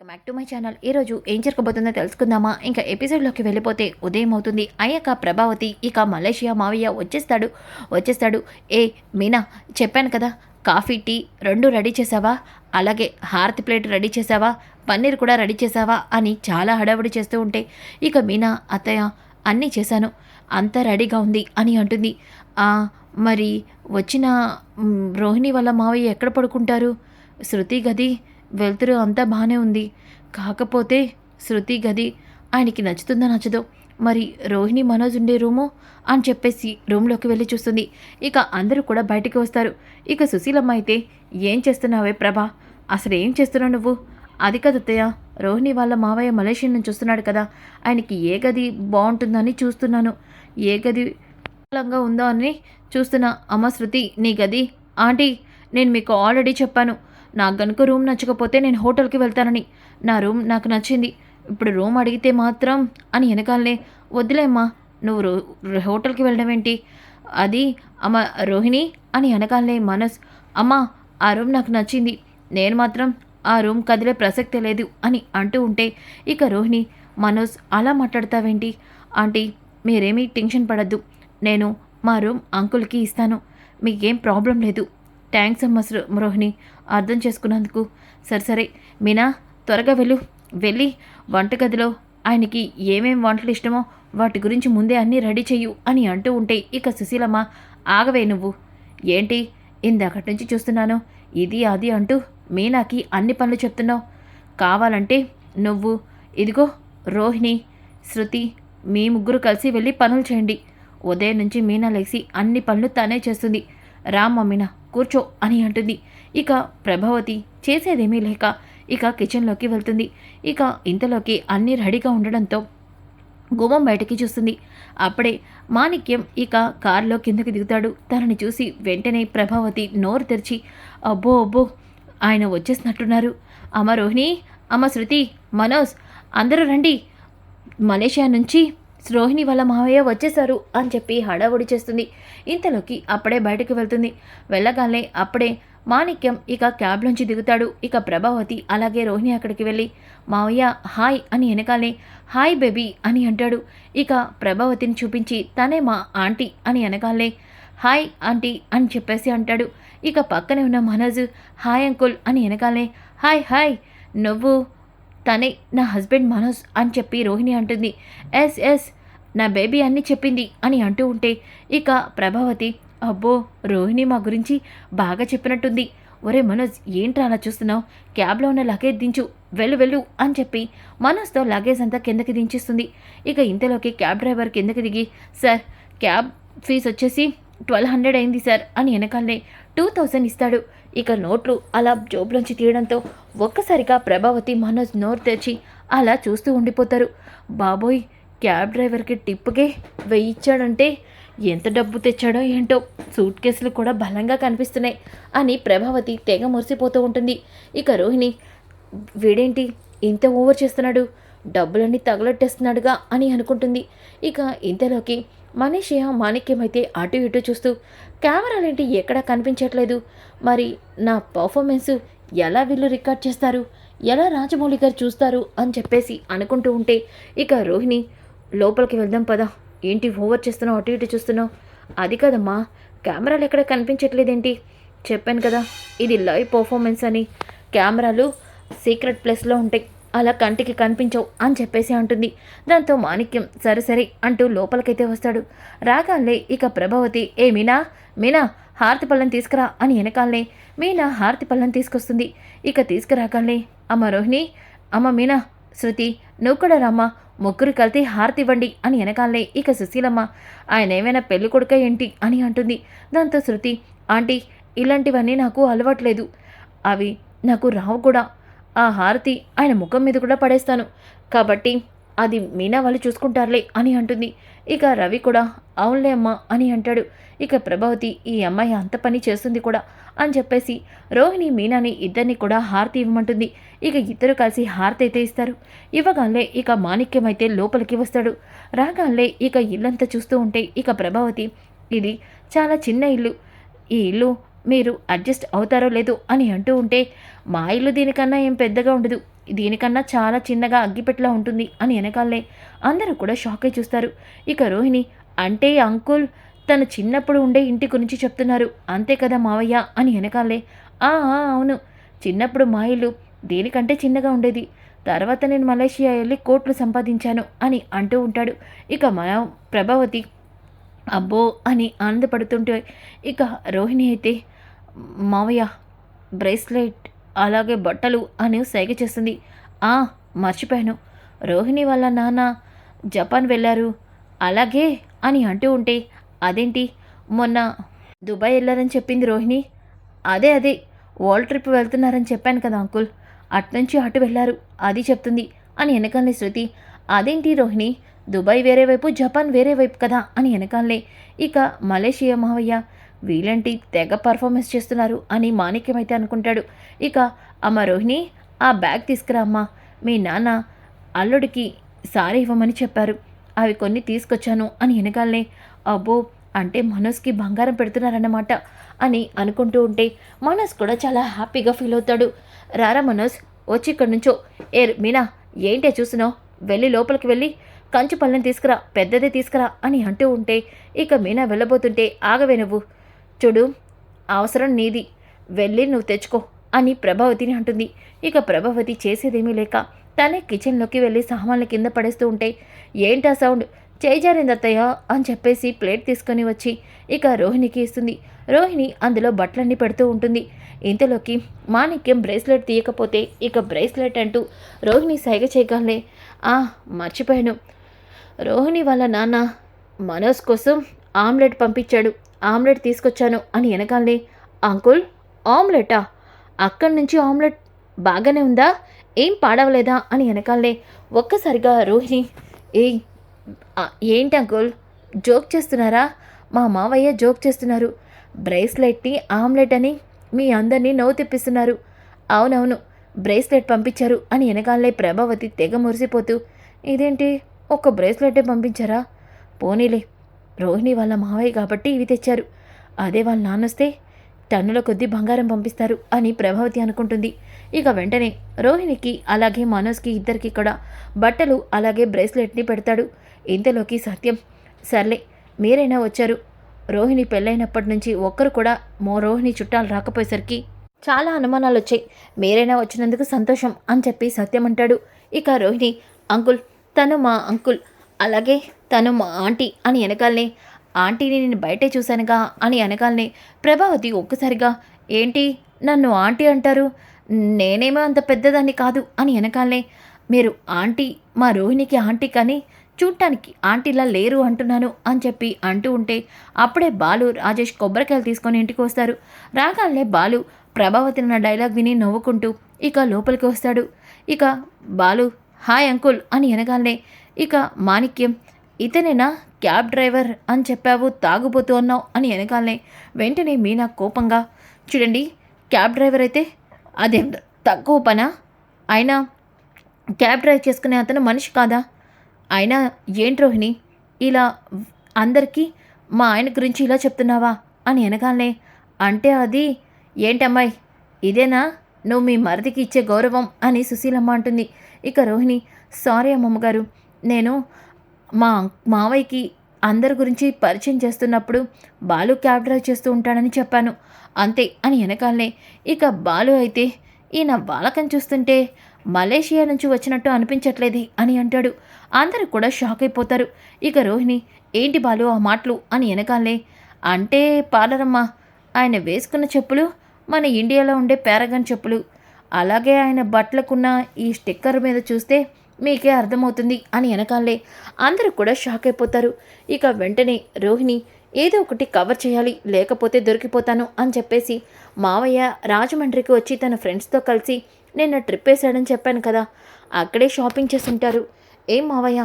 Welcome back to my channel. ఈరోజు ఏం జరగబోతుందో తెలుసుకుందామా? ఇంకా ఎపిసోడ్లోకి వెళ్ళిపోతే ఉదయం అవుతుంది. అయ్యాక ప్రభావతి ఇక మలేషియా మావయ్య వచ్చేస్తాడు. వచ్చేస్తాడు. ఏ మీనా చెప్పాను కదా కాఫీ టీ రెండు రెడీ చేసావా? అలాగే హారతి ప్లేట్ రెడీ చేసావా? పన్నీర్ కూడా రెడీ చేసావా? అని చాలా హడావుడి చేస్తూ ఉంటే ఇక మీనా అత్తయ్య అన్నీ చేశాను. అంతా రెడీగా ఉంది అని అంటుంది. మరి వచ్చిన రోహిణి వల్ల మావయ్య ఎక్కడ పడుకుంటారు? శృతి గది వెళ్తురు అంతా బాగానే ఉంది. కాకపోతే శృతి గది ఆయనకి నచ్చుతుందో నచ్చదో. మరి రోహిణి మనోజ్ ఉండే రూము అని చెప్పేసి రూమ్లోకి వెళ్ళి చూస్తుంది. ఇక అందరూ కూడా బయటికి వస్తారు. ఇక సుశీలమ్మ అయితే ఏం చేస్తున్నావే ప్రభా? అసలు ఏం చేస్తున్నావు నువ్వు? అది కదత్తయ్య రోహిణి వాళ్ళ మావయ్య మలేషియా నుంచి వస్తున్నాడు కదా. ఆయనకి ఏ గది బాగుంటుందని చూస్తున్నాను. ఏ గది అనుకూలంగా ఉందో అని చూస్తున్నా. అమ్మ శృతి నీ గది. ఆంటీ నేను మీకు ఆల్రెడీ చెప్పాను. నాకు గనుక రూమ్ నచ్చకపోతే నేను హోటల్కి వెళ్తానని. నా రూమ్ నాకు నచ్చింది. ఇప్పుడు రూమ్ అడిగితే మాత్రం అని వెనకాలనే వద్దులేమ్మా నువ్వు రో హోటల్కి వెళ్ళడం ఏంటి? అది అమ్మ రోహిణి? అని వెనకాలనే మనస్ అమ్మా ఆ రూమ్ నాకు నచ్చింది. నేను మాత్రం ఆ రూమ్ కదిలే ప్రసక్తే లేదు అని అంటూ ఉంటే ఇక రోహిణి మనోజ్ అలా మాట్లాడతావేంటి? ఆంటీ మీరేమీ టెన్షన్ పడద్దు. నేను మా రూమ్ అంకుల్కి ఇస్తాను. మీకేం ప్రాబ్లం లేదు. థ్యాంక్స్ అమ్మ రోహిణి అర్థం చేసుకున్నందుకు సరే సరే. మీనా త్వరగా వెళ్ళు. వెళ్ళి వంటగదిలో ఆయనకి ఏమేం వంటలు ఇష్టమో వాటి గురించి ముందే అన్నీ రెడీ చెయ్యు అని అంటూ ఉంటే ఇక సుశీలమ్మ ఆగవే నువ్వు. ఏంటి? ఇందాకటి నుంచి చూస్తున్నాను. ఇది అది అంటూ మీనాకి అన్ని పనులు చెప్తున్నావు. కావాలంటే నువ్వు ఇదిగో రోహిణి శృతి మీ ముగ్గురు కలిసి వెళ్ళి పనులు చేయండి. ఉదయం నుంచి మీనా లేచి అన్ని పనులు తానే చేస్తుంది. రామ్మ మీనా. కూర్చో అని అంటుంది. ఇక ప్రభావతి చేసేదేమీ లేక ఇక కిచెన్లోకి వెళ్తుంది. ఇక ఇంతలోకి అన్నీ రెడీగా ఉండడంతో గుమ్మం బయటికి చూస్తుంది. అప్పుడే మాణిక్యం ఇక కారులో కిందకి దిగుతాడు. తనని చూసి వెంటనే ప్రభావతి నోరు తెరిచి అబ్బో అబ్బో ఆయన వచ్చేసినట్టున్నారు. అమ్మ రోహిణి అమ్మ శృతి మనోజ్ అందరూ రండి. మలేషియా నుంచి రోహిణి వాళ్ళ మావయ్య వచ్చేశారు అని చెప్పి హడావుడి చేస్తుంది. ఇంతలోకి అప్పుడే బయటకు వెళ్తుంది. వెళ్ళగానే అప్పుడే మాణిక్యం ఇక క్యాబ్ నుంచి దిగుతాడు. ఇక ప్రభావతి అలాగే రోహిణి అక్కడికి వెళ్ళి మావయ్య హాయ్ అని వెనకాలే హాయ్ బేబీ అని అంటాడు. ఇక ప్రభావతిని చూపించి తనే మా ఆంటీ అని వెనకాలే హాయ్ ఆంటీ అని చెప్పేసి అంటాడు. ఇక పక్కనే ఉన్న మనోజ్ హాయ్ అంకుల్ అని వెనకాలే హాయ్ హాయ్ నువ్వు తనే నా హస్బెండ్ మనోజ్ అని చెప్పి రోహిణి అంటుంది. ఎస్ ఎస్ నా బేబీ అన్నీ చెప్పింది అని అంటూ ఉంటే ఇక ప్రభావతి అబ్బో రోహిణి మా గురించి బాగా చెప్పినట్టుంది. ఒరే మనోజ్ ఏంట్రా అలా చూస్తున్నావు? క్యాబ్లో ఉన్న లగేజ్ దించు వెళ్ళు వెళ్ళు అని చెప్పి మనోజ్తో లగేజ్ అంతా కిందకి దించేస్తుంది. ఇక ఇంతలోకి క్యాబ్ డ్రైవర్ కిందకి దిగి సార్ క్యాబ్ ఫీజు వచ్చేసి ట్వెల్వ్ హండ్రెడ్ అయింది సార్ అని వెనకాలనే టూ థౌజండ్ ఇస్తాడు ఇక నోట్లు అలా జోబులోంచి తీయడంతో ఒక్కసారిగా ప్రభావతి మనోజ్ నోరు తెచ్చి అలా చూస్తూ ఉండిపోతారు. బాబోయ్ క్యాబ్ డ్రైవర్కి టిప్పుకే వెయ్యి ఎంత డబ్బు తెచ్చాడో ఏంటో సూట్ కేసులు కూడా బలంగా కనిపిస్తున్నాయి అని ప్రభావతి తెగ మురిసిపోతూ ఉంటుంది. ఇక రోహిణి వీడేంటి ఇంత ఓవర్ చేస్తున్నాడు? డబ్బులన్నీ తగలట్టేస్తున్నాడుగా అని అనుకుంటుంది. ఇక ఇంతలోకి మనీషియా మాణిక్యమైతే అటు ఇటు చూస్తూ కెమెరాలేంటి ఎక్కడా కనిపించట్లేదు. మరి నా పర్ఫార్మెన్స్ ఎలా వీళ్ళు రికార్డ్ చేస్తారు? ఎలా రాజమౌళి గారు చూస్తారు? అని చెప్పేసి అనుకుంటూ ఉంటే ఇక రోహిణి లోపలికి వెళ్దాం పదా. ఏంటి ఓవర్ చేస్తున్నావు? అటు ఇటు చూస్తున్నావు? అది కదమ్మా కెమెరాలు ఎక్కడ కనిపించట్లేదేంటి? చెప్పాను కదా ఇది లైవ్ పర్ఫార్మెన్స్ అని. కెమెరాలు సీక్రెట్ ప్లేస్లో ఉంటాయి. అలా కంటికి కనిపించవు అని చెప్పేసి అంటుంది. దాంతో మాణిక్యం సరే సరే అంటూ లోపలికైతే వస్తాడు. రాగానే ఇక ప్రభావతి ఏ మీనా మీనా హారతి పళ్ళని తీసుకురా అని వెనకాలనే మీనా హారతి పళ్ళని తీసుకొస్తుంది. ఇక తీసుకురాగానే అమ్మ రోహిణి అమ్మ మీనా శృతి నువ్వు కూడా రామ్మా ముగ్గురు కలిసి హారతి ఇవ్వండి అని వెనకాలనే ఇక సుశీలమ్మ ఆయన ఏమైనా పెళ్ళి కొడుక ఏంటి? అని అంటుంది. దాంతో శృతి ఆంటీ ఇలాంటివన్నీ నాకు అలవాట్లేదు అవి నాకు రావు కూడా ఆ హారతి ఆయన ముఖం మీద కూడా పడేస్తాను. కాబట్టి అది మీనా వాళ్ళు చూసుకుంటారులే అని అంటుంది. ఇక రవి కూడా అవునులే అమ్మా అని అంటాడు. ఇక ప్రభావతి ఈ అమ్మాయి అంత పని చేస్తుంది కూడా అని చెప్పేసి రోహిణి మీనాని ఇద్దరిని కూడా హారతి ఇవ్వమంటుంది. ఇక ఇద్దరు కలిసి హారతి అయితే ఇస్తారు. ఇవ్వగానే ఇక మాణిక్యం అయితే లోపలికి వస్తాడు. రాగానే ఇక ఇల్లంతా చూస్తూ ఉంటే ఇక ప్రభావతి ఇది చాలా చిన్న ఇల్లు. ఈ ఇల్లు మీరు అడ్జస్ట్ అవుతారో లేదో అని అంటూ ఉంటే మా ఇల్లు దీనికన్నా ఏం పెద్దగా ఉండదు. దీనికన్నా చాలా చిన్నగా అగ్గిపెట్టలా ఉంటుంది అని వెనకాలే అందరూ కూడా షాక్ అయి చూస్తారు. ఇక రోహిణి అంటే అంకుల్ తను చిన్నప్పుడు ఉండే ఇంటి గురించి చెప్తున్నారు. అంతే కదా మావయ్య అని వెనకాలే. "ఆ, ఆ, అవును. చిన్నప్పుడు మా ఇల్లు దేనికంటే చిన్నగా ఉండేది. తర్వాత నేను మలేషియా వెళ్ళి కోట్లు సంపాదించాను అని అంటూ ఉంటాడు. ఇక మన ప్రభావతి అబ్బో అని ఆనందపడుతుంటే ఇక రోహిణి అయితే మావయ్య బ్రేస్లెట్ అలాగే బట్టలు అని సైగ చేస్తుంది. ఆ మర్చిపోయాను. రోహిణి వాళ్ళ నాన్న జపాన్ వెళ్ళారు. అలాగే అని అంటూ ఉంటే అదేంటి? మొన్న దుబాయ్ వెళ్ళారని చెప్పింది రోహిణి. అదే అదే వరల్డ్ ట్రిప్ వెళ్తున్నారని చెప్పాను కదా అంకుల్. అట్నుంచి అటు వెళ్ళారు అది చెప్తుంది అని వెనకాలే శృతి. అదేంటి రోహిణి? దుబాయ్ వేరే వైపు జపాన్ వేరే వైపు కదా అని వెనకాలే ఇక మలేషియా మావయ్య వీళ్ళంటి తెగ పర్ఫార్మెన్స్ చేస్తున్నారు అని మాణిక్యమైతే అనుకుంటాడు. ఇక అమ్మ రోహిణి ఆ బ్యాగ్ తీసుకురా అమ్మా. మీ నాన్న అల్లుడికి సారీ ఇవ్వమని చెప్పారు. అవి కొన్ని తీసుకొచ్చాను అని వెనకాలనే అబ్బో అంటే మనోజ్కి బంగారం పెడుతున్నారన్నమాట అని అనుకుంటూ ఉంటే మనోజ్ కూడా చాలా హ్యాపీగా ఫీల్ అవుతాడు. రారా మనోజ్ వచ్చి ఇక్కడి నుంచో. ఏ మీనా ఏంటే చూసినావు వెళ్ళి లోపలికి వెళ్ళి కంచు పళ్ళని తీసుకురా పెద్దదే తీసుకురా అని అంటూ ఉంటే ఇక మీనా వెళ్ళబోతుంటే ఆగవే నువ్వు. చూడు అవసరం నీది. వెళ్ళి నువ్వు తెచ్చుకో అని ప్రభావతిని అంటుంది. ఇక ప్రభావతి చేసేదేమీ లేక తనే కిచెన్లోకి వెళ్ళి సామాన్ల కింద పడేస్తూ ఉంటే ఏంటా సౌండ్? చేజారింది అత్తయ్య అని చెప్పేసి ప్లేట్ తీసుకొని వచ్చి ఇక రోహిణికి ఇస్తుంది. రోహిణి అందులో బట్టలన్నీ పెడుతూ ఉంటుంది. ఇంతలోకి మాణిక్యం బ్రేస్లెట్ తీయకపోతే ఇక బ్రేస్లెట్ అంటూ రోహిణి సైగ చేయగానే ఆ మర్చిపోయాను. రోహిణి వాళ్ళ నాన్న మనోజ్ కోసం ఆమ్లెట్ పంపించాడు. ఆమ్లెట్ తీసుకొచ్చాను అని వెనకాలనే అంకుల్ ఆమ్లెటా? అక్కడి నుంచి ఆమ్లెట్ బాగానే ఉందా? ఏం పాడవలేదా? అని వెనకాలనే ఒక్కసారిగా రోహిణి ఏ ఏంటి అంకుల్? జోక్ చేస్తున్నారా? మా మావయ్య జోక్ చేస్తున్నారు. బ్రేస్లెట్ని ఆమ్లెట్ అని మీ అందరినీ నవ్వు తెప్పిస్తున్నారు. అవునవును బ్రేస్లెట్ పంపించారు అని వెనకాలే ప్రభావతి తెగ మురిసిపోతూ. ఇదేంటి ఒక బ్రేస్లెటే పంపించారా? పోనీలే రోహిణి వాళ్ళ మావయ్య కాబట్టి ఇవి తెచ్చారు. అదే వాళ్ళ నాన్నొస్తే టన్నుల కొద్దీ బంగారం పంపిస్తారు అని ప్రభావతి అనుకుంటుంది. ఇక వెంటనే రోహిణికి అలాగే మనోజ్కి ఇద్దరికి కూడా బట్టలు అలాగే బ్రేస్లెట్ని పెడతాడు. ఇంతలోకి సత్యం సర్లే మీరైనా వచ్చారు. రోహిణి పెళ్ళైనప్పటి నుంచి ఒక్కరు కూడా మో రోహిణి చుట్టాలు రాకపోయేసరికి చాలా అనుమానాలు వచ్చాయి మీరైనా వచ్చినందుకు సంతోషం అని చెప్పి సత్యం అంటాడు. ఇక రోహిణి అంకుల్ తను మా అంకుల్ అలాగే తను మా ఆంటీ అని వెనకాలనే ఆంటీని నేను బయటే చూశానుగా అని వెనకాలనే ప్రభావతి ఒక్కసారిగా ఏంటి నన్ను ఆంటీ అంటారు? నేనేమో అంత పెద్దదాన్ని కాదు అని వెనకాలనే మీరు ఆంటీ మా రోహిణికి ఆంటీ కానీ చూడటానికి ఆంటీలా లేరు అంటున్నాను అని చెప్పి అంటూ ఉంటే అప్పుడే బాలు రాజేష్ కొబ్బరికాయలు తీసుకొని ఇంటికి వస్తారు. రాగానే బాలు ప్రభావతి నా డైలాగ్ విని నవ్వుకుంటూ ఇక లోపలికి వస్తాడు. ఇక బాలు హాయ్ అంకుల్ అని వెనగానే ఇక మాణిక్యం ఇతనేనా క్యాబ్ డ్రైవర్ అని చెప్పావు తాగుబోతూ అన్నావు అని వెనకాలనే. వెంటనే మీనా కోపంగా చూడండి క్యాబ్ డ్రైవర్ అయితే అదేం తక్కువ పనా? అయినా క్యాబ్ డ్రైవ్ చేసుకునే అతను మనిషి కాదా? అయినా ఏంటి రోహిణి ఇలా అందరికీ మా ఆయన గురించి ఇలా చెప్తున్నావా అని వెనకాలనే. అంటే అది ఏంటమ్మాయి ఇదేనా? నువ్వు మీ మరిదికి ఇచ్చే గౌరవం అని సుశీలమ్మ అంటుంది. ఇక రోహిణి సారీ అమ్మమ్మ గారు నేను మా మావయ్యకి అందరి గురించి పరిచయం చేస్తున్నప్పుడు బాలు క్యాబ్ డ్రైవ్ చేస్తూ ఉంటాడని చెప్పాను. అంతే అని వెనకాలనే ఇక బాలు అయితే ఈయన బాలకం చూస్తుంటే మలేషియా నుంచి వచ్చినట్టు అనిపించట్లేదే అని అంటాడు. అందరూ కూడా షాక్ అయిపోతారు. ఇక రోహిణి ఏంటి బాలు ఆ మాటలు? అని వెనకాలే అంటే పార్లరమ్మ ఆయన వేసుకున్న చెప్పులు మన ఇండియాలో ఉండే పారగన్ చెప్పులు. అలాగే ఆయన బట్టలకున్న ఈ స్టిక్కర్ మీద చూస్తే మీకే అర్థమవుతుంది అని వెనకాలే అందరూ కూడా షాక్ అయిపోతారు. ఇక వెంటనే రోహిణి ఏదో ఒకటి కవర్ చేయాలి లేకపోతే దొరికిపోతాను అని చెప్పేసి మావయ్య రాజమండ్రికి వచ్చి తన ఫ్రెండ్స్తో కలిసి నిన్న ట్రిప్ వేసాడని చెప్పాను కదా అక్కడే షాపింగ్ చేసి ఉంటారు ఏం మావయ్య?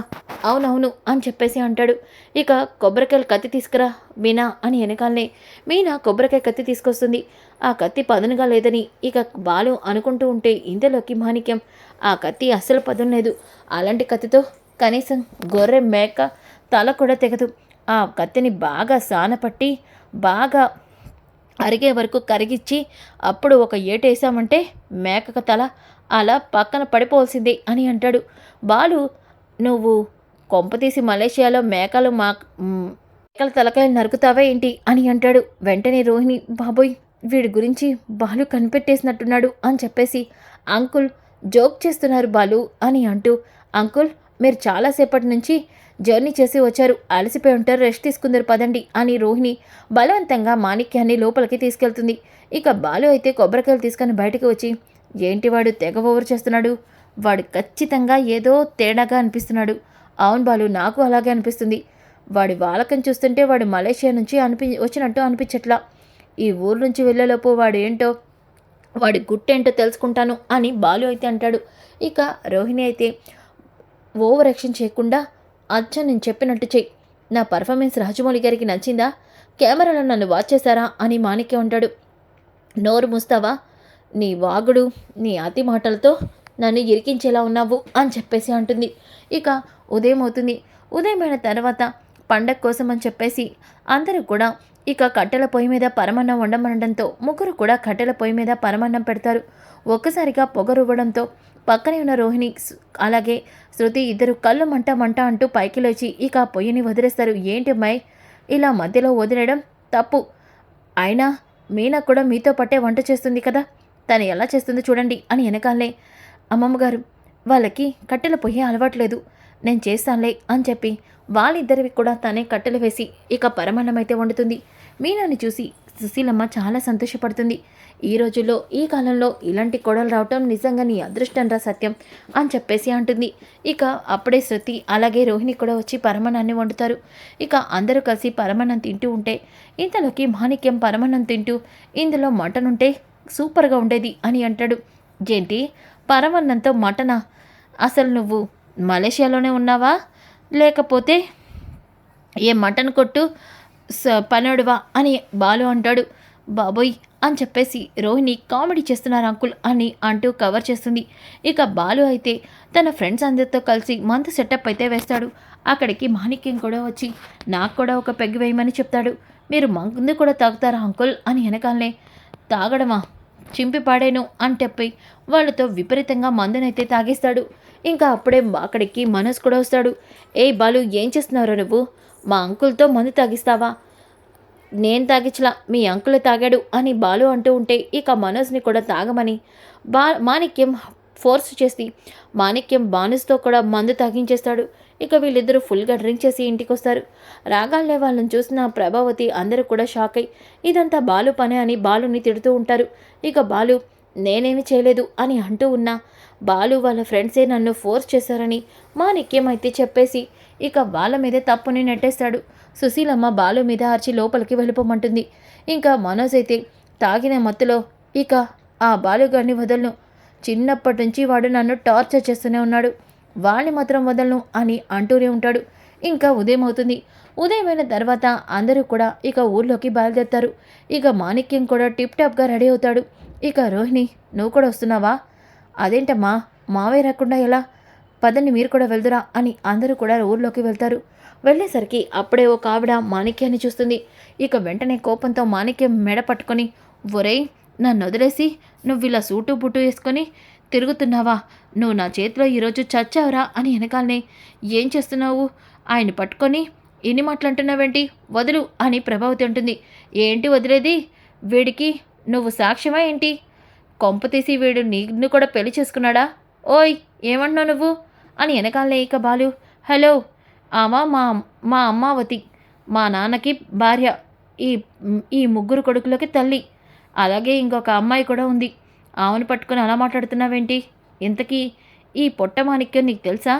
అవునవును అని చెప్పేసి అంటాడు. ఇక కొబ్బరికాయలు కత్తి తీసుకురా మీనా అని వెనకాలనే. మీనా కొబ్బరికాయ కత్తి తీసుకొస్తుంది. ఆ కత్తి పదునుగా లేదని ఇక బాలు అనుకుంటూ ఉంటే ఇంతలోకి మాణిక్యం. ఆ కత్తి అస్సలు పదును లేదు అలాంటి కత్తితో కనీసం గొర్రె మేక తల కూడా తెగదు. ఆ కత్తిని బాగా సానపట్టి బాగా అరిగే వరకు కరిగిచ్చి అప్పుడు ఒక ఏటేసామంటే మేకక తల అలా పక్కన పడిపోవాల్సిందే అని అంటాడు. బాలు నువ్వు కొంపతీసి మలేషియాలో మేకలు మా మేకల తలకాయలు నరుకుతావా ఏంటి అని అంటాడు. వెంటనే రోహిణి బాబోయ్ వీడి గురించి బాలు కనిపెట్టేసినట్టున్నాడు అని చెప్పేసి అంకుల్ జోక్ చేస్తున్నారు బాలు అని అంటూ అంకుల్ మీరు చాలాసేపటి నుంచి జర్నీ చేసి వచ్చారు. అలసిపోయి ఉంటారు. రెస్ట్ తీసుకుందరు పదండి అని రోహిణి బలవంతంగా మాణిక్యాన్ని లోపలికి తీసుకెళ్తుంది. ఇక బాలు అయితే కొబ్బరికాయలు తీసుకొని బయటకు వచ్చి ఏంటి వాడు తెగ ఓవర్ చేస్తున్నాడు? వాడు ఖచ్చితంగా ఏదో తేడాగా అనిపిస్తున్నాడు. అవును బాలు నాకు అలాగే అనిపిస్తుంది. వాడి వాలకం చూస్తుంటే వాడు మలేషియా నుంచి అనిపి వచ్చినట్టు అనిపించట్లా. ఈ ఊరు నుంచి వెళ్ళేలోపు వాడు ఏంటో వాడి గుట్టేంటో తెలుసుకుంటాను అని బాలు అయితే అంటాడు. ఇక రోహిణి అయితే ఓవర్ యాక్షన్ చేయకుండా అచ్చ నేను చెప్పినట్టు చెయ్యి. నా పర్ఫార్మెన్స్ రాజమౌళి గారికి నచ్చిందా? కెమెరాలో నన్ను వాచ్ చేశారా? అని మాణిక్యం ఉంటాడు నోరు మూస్తావా? నీ వాగుడు నీ అతి మాటలతో నన్ను ఇరికించేలా ఉన్నావు అని చెప్పేసి అంటుంది. ఇక ఉదయం అవుతుంది. ఉదయమైన తర్వాత పండగ కోసం అని చెప్పేసి అందరూ కూడా ఇక కట్టెల పొయ్యి మీద పరమన్నం వండమనడంతో ముగ్గురు కూడా కట్టెల పొయ్యి మీద పరమన్నం పెడతారు. ఒక్కసారిగా పొగరువ్వడంతో పక్కనే ఉన్న రోహిణి అలాగే శృతి ఇద్దరు కళ్ళు మంట మంట అంటూ పైకి లేచి ఇక పొయ్యిని వదిలేస్తారు. ఏంటి అమ్మాయి? ఇలా మధ్యలో వదిలేయడం తప్పు. అయినా మీనా కూడా మీతో పట్టే వంట చేస్తుంది కదా? తను ఎలా చేస్తుందో చూడండి అని వెనకాలే అమ్మమ్మగారు వాళ్ళకి కట్టెల పొయ్యి అలవాట్లేదు. నేను చేస్తానులే అని చెప్పి వాళ్ళిద్దరివి కూడా తనే కట్టెలు వేసి ఇక పరమాన్నమైతే వండుతుంది. మీనాని చూసి సుశీలమ్మ చాలా సంతోషపడుతుంది. ఈ రోజుల్లో ఈ కాలంలో ఇలాంటి కొడలు రావటం నిజంగా నీ అదృష్టం రా సత్యం అని చెప్పేసి అంటుంది. ఇక అప్పుడే శృతి అలాగే రోహిణి కూడా వచ్చి పరమణాన్ని వండుతారు. ఇక అందరూ కలిసి పరమణం తింటూ ఉంటే ఇంతలోకి మాణిక్యం పరమాన్నం తింటూ ఇందులో మటన్ ఉంటే సూపర్గా ఉండేది అని అంటాడు. ఏంటి పరమన్నంతో మటనా. అసలు నువ్వు మలేషియాలోనే ఉన్నావా? లేకపోతే ఏ మటన్ కొట్టు స- అని బాలు అంటాడు. బాబోయ్ అని చెప్పేసి రోహిణి కామెడీ చేస్తున్నారు అంకుల్ అని అంటూ కవర్ చేస్తుంది. ఇక బాలు అయితే తన ఫ్రెండ్స్ అందరితో కలిసి మంత్ సెటప్ అయితే వేస్తాడు. అక్కడికి మాణిక్యం కూడా వచ్చి నాకు కూడా ఒక పెగ్గు వేయమని చెప్తాడు. మీరు మందు కూడా తాగుతారా అంకుల్? అని వెనకాలనే తాగడమా? చింపి పాడాను అని చెప్పి వాళ్ళతో విపరీతంగా మందునైతే తాగేస్తాడు. ఇంకా అప్పుడే అక్కడికి మనోజ్ కూడా వస్తాడు. ఏ బాలు ఏం చేస్తున్నావు నువ్వు? మా అంకుల్తో మందు తాగిస్తావా? నేను తాగించలా మీ అంకుల్ తాగాడు అని బాలు అంటూ ఉంటే ఇక మనోజ్ని కూడా తాగమని బా మాణిక్యం ఫోర్స్ చేసి మాణిక్యం బానుస్తో కూడా మందు తాగించేస్తాడు. ఇక వీళ్ళిద్దరూ ఫుల్గా డ్రింక్ చేసి ఇంటికి వస్తారు రాగాలనే వాళ్ళని చూసిన ప్రభావతి అందరూ కూడా షాక్ అయి ఇదంతా బాలు పనే అని బాలుని తిడుతూ ఉంటారు. ఇక బాలు నేనేమి చేయలేదు అని అంటూ ఉన్నా బాలు వాళ్ళ ఫ్రెండ్సే నన్ను ఫోర్స్ చేశారని మా అయితే చెప్పేసి ఇక వాళ్ళ మీదే తప్పుని నెట్టేస్తాడు. సుశీలమ్మ బాలు మీద అరిచి లోపలికి వెళ్ళిపోమంటుంది. ఇంకా మనోజ్ అయితే తాగిన మత్తులో ఇక ఆ బాలుగాడిని వదలను. చిన్నప్పటి నుంచి వాడు నన్ను టార్చర్ చేస్తూనే ఉన్నాడు. వాళ్ళని మాత్రం వదలను అని అంటూనే ఉంటాడు. ఇంకా ఉదయం అవుతుంది. ఉదయమైన తర్వాత అందరూ కూడా ఇక ఊర్లోకి బయలుదేరుతారు. ఇక మాణిక్యం కూడా టిప్ టాప్గా రెడీ అవుతాడు. ఇక రోహిణి నువ్వు కూడా వస్తున్నావా? అదేంటమ్మా? మావయ్య రాకుండా ఎలా? పదండి మీరు కూడా వెళ్దురా అని అందరూ కూడా ఊర్లోకి వెళ్తారు. వెళ్ళేసరికి అప్పుడే ఒక ఆవిడ మాణిక్యాన్ని చూస్తుంది. ఇక వెంటనే కోపంతో మాణిక్యం మెడ పట్టుకొని ఒరేయ్ నన్ను వదిలేసి నువ్వు ఇలా సూటు బుట్టు వేసుకొని తిరుగుతున్నావా? నువ్వు నా చేతిలో ఈరోజు చచ్చావురా అని వెనకాలనే. ఏం చేస్తున్నావు? ఆయన పట్టుకొని ఎన్ని మాటలంటున్నావేంటి వదులు అని ప్రభావతి అంటుంది. ఏంటి వదిలేది? వీడికి నువ్వు సాక్ష్యమా ఏంటి? కొంప తీసి వీడు నిన్ను కూడా పెళ్ళి చేసుకున్నాడా? ఓయ్ ఏమంటున్నావు నువ్వు? అని వెనకాలనే ఇక బాలు. హలో ఆమె మా మా అమ్మావతి మా నాన్నకి భార్య ఈ ఈ ముగ్గురు కొడుకులకి తల్లి. అలాగే ఇంకొక అమ్మాయి కూడా ఉంది. ఆమెను పట్టుకొని అలా మాట్లాడుతున్నావేంటి? ఇంతకీ ఈ పొట్ట మాణిక్యం నీకు తెలుసా?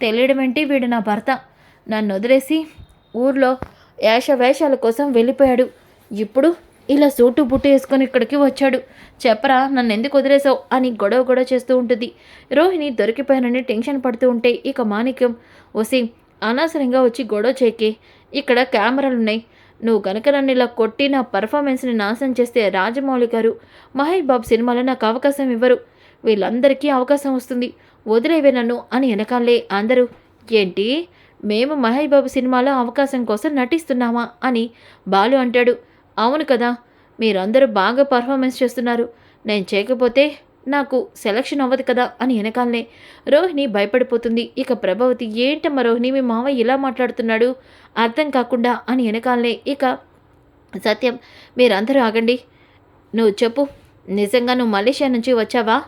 తెలియడం ఏంటి వీడు నా భర్త? నన్ను వదిలేసి ఊర్లో యాష వేషాల కోసం వెళ్ళిపోయాడు. ఇప్పుడు ఇలా సూటు బుట్టు వేసుకొని ఇక్కడికి వచ్చాడు. చెప్పరా నన్ను ఎందుకు వదిలేసావు అని గొడవ గొడవ చేస్తూ ఉంటుంది. రోహిణి దొరికిపోయానని టెన్షన్ పడుతూ ఉంటే ఇక మాణిక్యం వసి అనవసరంగా వచ్చి గొడవ చేకి ఇక్కడ కెమెరాలు ఉన్నాయి నువ్వు కనుక నన్ను ఇలా కొట్టి నా పర్ఫార్మెన్స్ని నాశనం చేస్తే రాజమౌళి గారు మహేష్ బాబు సినిమాలో నాకు అవకాశం ఇవ్వరు. వీళ్ళందరికీ అవకాశం వస్తుంది. వదిలేవే నన్ను అని వెనకాలే అందరూ. ఏంటి? మేము మహేష్ బాబు సినిమాలో అవకాశం కోసం నటిస్తున్నామా అని బాలు అంటాడు. అవును కదా మీరందరూ బాగా పర్ఫార్మెన్స్ చేస్తున్నారు. నేను చేయకపోతే నాకు సెలక్షన్ అవ్వదు కదా అని వెనకాలనే. రోహిణి భయపడిపోతుంది. ఇక ప్రభావతి ఏంటమ్మా రోహిణి మీ మావయ్య ఇలా మాట్లాడుతున్నాడు? అర్థం కాకుండా అని వెనకాలనే. ఇక సత్యం మీరందరూ ఆగండి. నువ్వు చెప్పు. నిజంగా నువ్వు మలేషియా నుంచి వచ్చావా?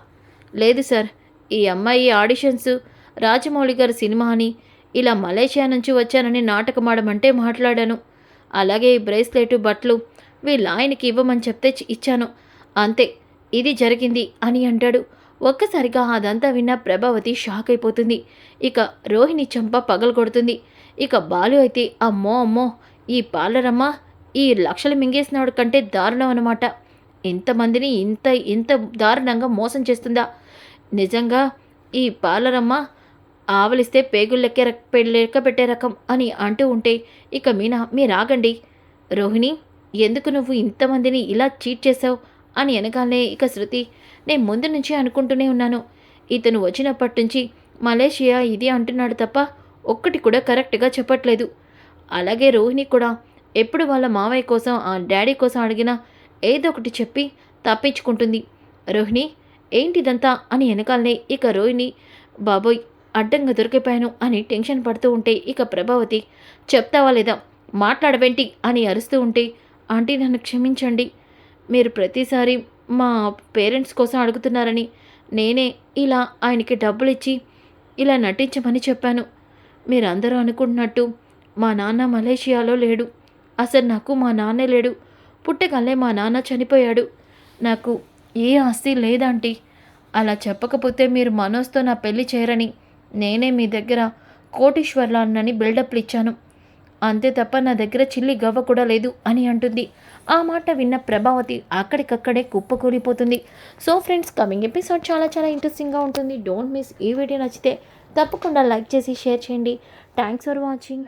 లేదు సార్. ఈ అమ్మాయి ఆడిషన్స్ రాజమౌళి గారి సినిమా అని. ఇలా మలేషియా నుంచి వచ్చానని నాటకమాడమంటే మాట్లాడాను. అలాగే ఈ బ్రేస్లెట్ బట్టలు వీళ్ళ ఆయనకి ఇవ్వమని చెప్తే ఇచ్చాను. అంతే. ఇది జరిగింది అని అంటాడు. ఒక్కసారిగా అదంతా విన్న ప్రభావతి షాక్ అయిపోతుంది. ఇక రోహిణి చంప పగలగొడుతుంది. ఇక బాలు అయితే అమ్మో అమ్మో ఈ పార్లరమ్మ ఈ లక్షలు మింగేసినాడు కంటే దారుణం అనమాట ఇంతమందిని ఇంత ఇంత దారుణంగా మోసం చేస్తుందా? నిజంగా ఈ పార్లరమ్మ ఆవలిస్తే పేగులు లెక్క లెక్క పెట్టే రకం అని అంటూ ఉంటే ఇక మీనా మీరు ఆగండి రోహిణి ఎందుకు నువ్వు ఇంతమందిని ఇలా చీట్ చేసావు అని వెనకాలనే ఇక శృతి నేను ముందు నుంచి అనుకుంటూనే ఉన్నాను. ఇతను వచ్చినప్పటి నుంచి మలేషియా ఇది అంటున్నాడు తప్ప ఒక్కటి కూడా కరెక్ట్గా చెప్పట్లేదు. అలాగే రోహిణి కూడా ఎప్పుడు వాళ్ళ మావయ్య కోసం ఆ డాడీ కోసం అడిగినా ఏదో ఒకటి చెప్పి తప్పించుకుంటుంది. రోహిణి ఏంటిదంతా? అని వెనకాలనే ఇక రోహిణి బాబోయ్ అడ్డంగా దొరికిపోయాను అని టెన్షన్ పడుతూ ఉంటే ఇక ప్రభావతి చెప్తావా లేదా? మాట్లాడవేంటి? అని అరుస్తూ ఉంటే ఆంటీ నన్ను క్షమించండి. మీరు ప్రతిసారి మా పేరెంట్స్ కోసం అడుగుతున్నారని నేనే ఇలా ఆయనకి డబ్బులు ఇచ్చి ఇలా నటించమని చెప్పాను. మీరందరూ అనుకుంటున్నట్టు మా నాన్న మలేషియాలో లేడు. అసలు నాకు మా నాన్నే లేడు. పుట్టగలే మా నాన్న చనిపోయాడు. నాకు ఏ ఆస్తి లేదంటీ. అలా చెప్పకపోతే మీరు మనోజ్తో నా పెళ్ళి చేయరని నేనే మీ దగ్గర కోటీశ్వర్లాన్నని బిల్డప్లు ఇచ్చాను అంతే తప్ప నా దగ్గర చిల్లి గవ్వ కూడా లేదు అని అంటుంది. ఆ మాట విన్న ప్రభావతి అక్కడికక్కడే కుప్పకూలిపోతుంది. సో ఫ్రెండ్స్ కమింగ్ ఎపిసోడ్ చాలా చాలా ఇంట్రెస్టింగ్గా ఉంటుంది. డోంట్ మిస్ ఈ వీడియో నచ్చితే తప్పకుండా లైక్ చేసి షేర్ చేయండి. Thanks for watching